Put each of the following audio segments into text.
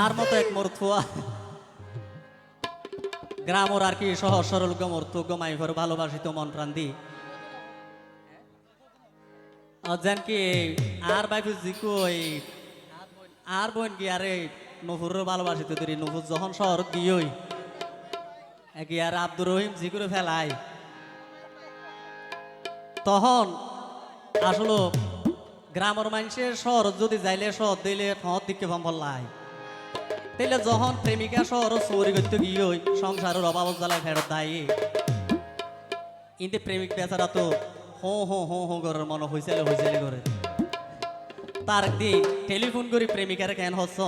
আর মতো এক মরথুয়া গ্রামর আর কি সহজ সরল গমর্থ গমাইভর ভালোবাসিত মন প্রান্তি যেন কি আর বাইফু জিকু এই আর বোন কি আরে নফুর ভালোবাসিত তুই নফুর যখন শহর গিয়েই কি আর আব্দুর রহিম জিকুরে ফেলাই। তখন আসলে গ্রামের মানুষের শহর যদি যাইলে শহর দিলে ঠত দিকে ফলাই তাইলে যখন প্রেমিকা শহর চৌরি করতে গিয়ে সংসারের অভাব জ্বালায় ফেরত দেয়। কিন্তু প্রেমিক বেচারা তো হো হো হো হো করার মনে হয়েছিল হয়েছিল করে। তার দিন টেলিফোন করি প্রেমিকার কেন হস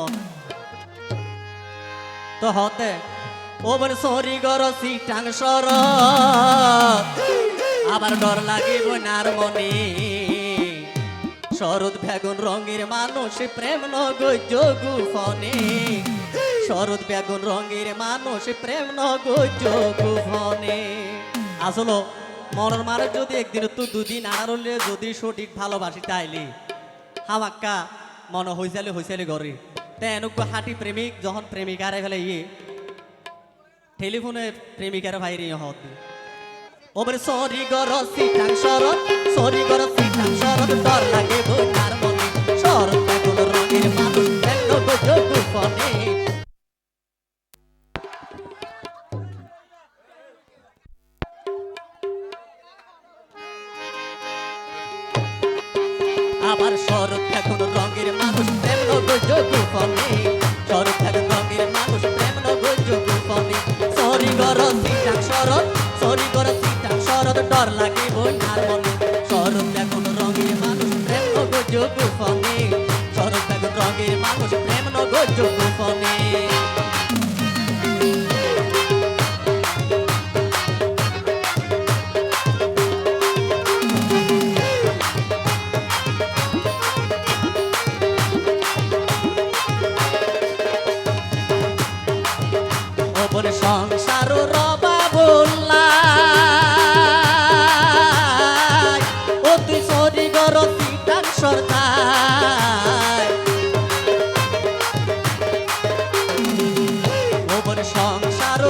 তো হতে, ও বলে, সরি গর, সিটাং সর। আবার ডর লাগে বনার মনে। শরৎ বেগুন রঙের মানুষ প্রেম নগৈজ গুফনে শরৎ বেগুন রঙের মানুষ প্রেম নগৈজ গুফনে আসলো মনের মানুষ যদি একদিন তো দুদিন আর যদি সঠিক ভালোবাসি তাইলে। হামাক্কা মনে হইসালে হইসালে ঘরে তে এনেকুৱা হাঁটি প্রেমিক যখন প্রেমিকারে ফেলে ইয়ে টেলিফোনে প্রেমিকার ভাইরে হত। ওবরে সরি গর সিটাং শরৎ, সরি গর আবার শরৎ এখন রঙের মানুষ, প্রেম নগজ গুফনে শরৎ এখন রঙের মানুষ, প্রেম নগজ গুফনে সরি গর সিটাং শরৎ, সরি গর সিটাং শরৎ, ডর লাগে বইনার মনে। শরৎ এখন রঙের মানুষ, প্রেম নগজ গুফনে শরৎ এখন রঙের মানুষ, প্রেম নগজ গুফনে সংসার রবা বললাই ও তুই সরি গর সিটান সরকার ওপর সংসার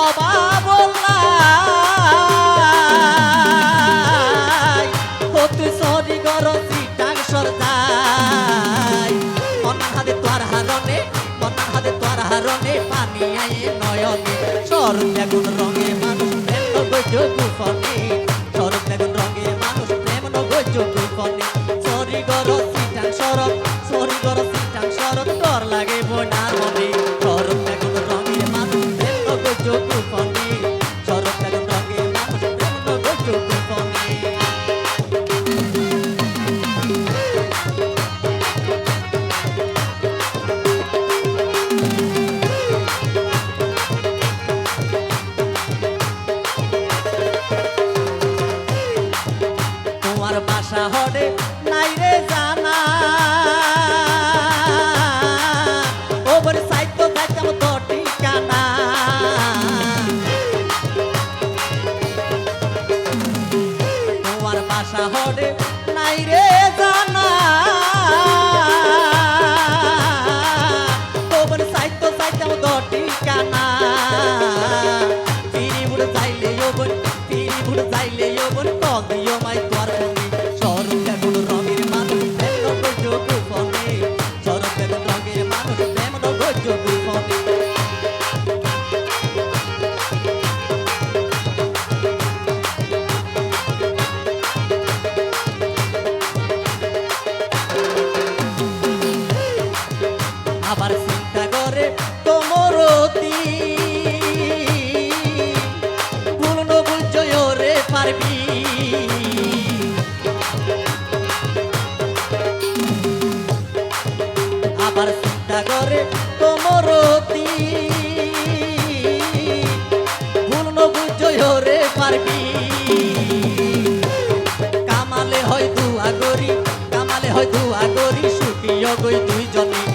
অভাব বললাই ও তুই সরি গর সিটান সরকার হাতে তোর হারনে মনার তোর নয়নে সরব বেগুন রঙে মানুষ প্রেম নগজ গুফনে সরব বেগুন রঙে মানুষ প্রেম নগজ গুফনে সরি গর সিটাং সরব সরি গর সিটাং সরব ডর লাগে বোনার মনে। নাই রে জানা। ওপর সাইতো যাইতাম তো ঠিকানা। তোমার নাই রে জানা। ওপর সাইতো যাইতাম তো ঠিকানা। আবার চিন্তা করে তোমরতি পূর্ণ নবুল রে পারবি। কামালে হয় দু গরি কামালে হয় দু গরি সুখিয় গই দুইজনে